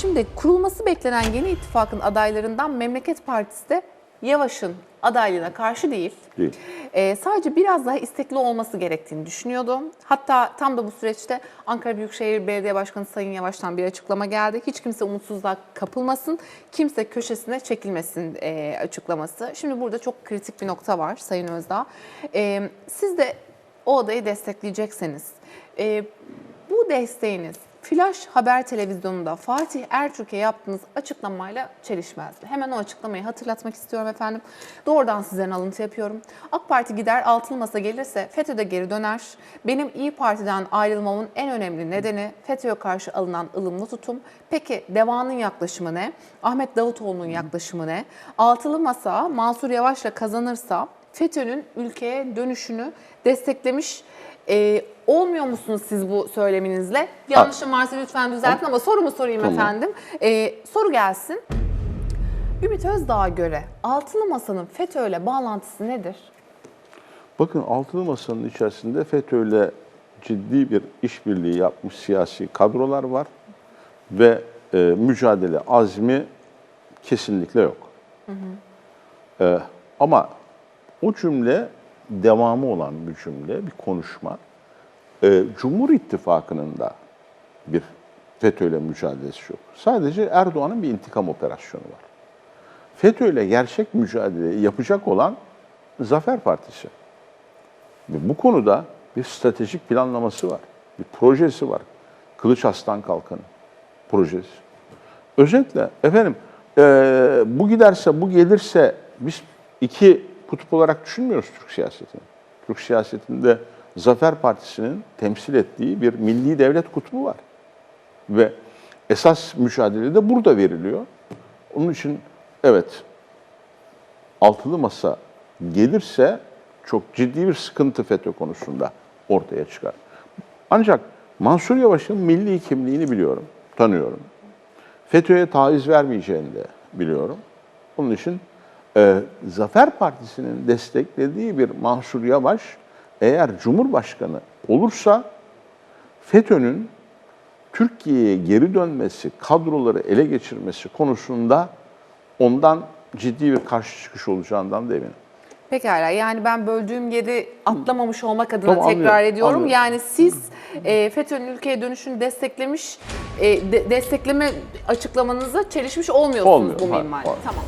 Şimdi kurulması beklenen yeni ittifakın adaylarından Memleket Partisi de Yavaş'ın adaylığına karşı değil. Değil. Ee, sadece biraz daha istekli olması gerektiğini düşünüyordu. Hatta tam da bu süreçte Ankara Büyükşehir Belediye Başkanı Sayın Yavaş'tan bir açıklama geldi. Hiç kimse umutsuzluğa kapılmasın, kimse köşesine çekilmesin e, açıklaması. Şimdi burada çok kritik bir nokta var Sayın Özdağ. Ee, siz de o adayı destekleyecekseniz, e, bu desteğiniz Flash Haber Televizyonu'nda Fatih Ertürk'e yaptığınız açıklamayla çelişmezdi. Hemen o açıklamayı hatırlatmak istiyorum efendim. Doğrudan sizden alıntı yapıyorum. AK Parti gider altılı masa gelirse FETÖ'de geri döner. Benim İyi Parti'den ayrılmamın en önemli nedeni FETÖ'ye karşı alınan ılımlı tutum. Peki Deva'nın yaklaşımı ne? Ahmet Davutoğlu'nun yaklaşımı ne? Altılı masa Mansur Yavaş'la kazanırsa FETÖ'nün ülkeye dönüşünü desteklemiş ee, olmuyor musunuz siz bu söyleminizle? Yanlışım varsa lütfen düzeltin ama sorumu sorayım Tamam. efendim. Ee, soru gelsin. Ümit Özdağ'a göre Altılı Masa'nın FETÖ ile bağlantısı nedir? Bakın altılı masanın içerisinde FETÖ'yle ciddi bir işbirliği yapmış siyasi kadrolar var ve e, mücadele azmi kesinlikle yok. E, ama o cümle devamı olan bir cümle, bir konuşma. E, Cumhur İttifakı'nın da bir FETÖ'yle mücadelesi yok. Sadece Erdoğan'ın bir intikam operasyonu var. FETÖ'yle gerçek mücadeleyi yapacak olan Zafer Partisi. Ve bu konuda bir stratejik planlaması var. Bir projesi var. Kılıç Aslan Kalkanı projesi. Özetle efendim eee, bu giderse bu gelirse biz iki kutup olarak düşünmüyoruz Türk siyasetini. Türk siyasetinde Zafer Partisi'nin temsil ettiği bir milli devlet kutbu var. Ve esas mücadele de burada veriliyor. Onun için evet altılı masa gelirse çok ciddi bir sıkıntı FETÖ konusunda ortaya çıkar. Ancak Mansur Yavaş'ın milli kimliğini biliyorum, tanıyorum. FETÖ'ye taviz vermeyeceğini de biliyorum. Onun için e, Zafer Partisi'nin desteklediği bir Mansur Yavaş eğer Cumhurbaşkanı olursa FETÖ'nün Türkiye'ye geri dönmesi, kadroları ele geçirmesi konusunda ondan ciddi bir karşı çıkış olacağından da eminim. Pekala yani ben böldüğüm yeri atlamamış olmak adına Tamam, tekrar anlıyorum, ediyorum. anlıyorum. Yani siz e, FETÖ'nün ülkeye dönüşünü desteklemiş, e, de- destekleme açıklamanıza çelişmiş olmuyorsunuz Olmuyor, bu minvalde. Tamam.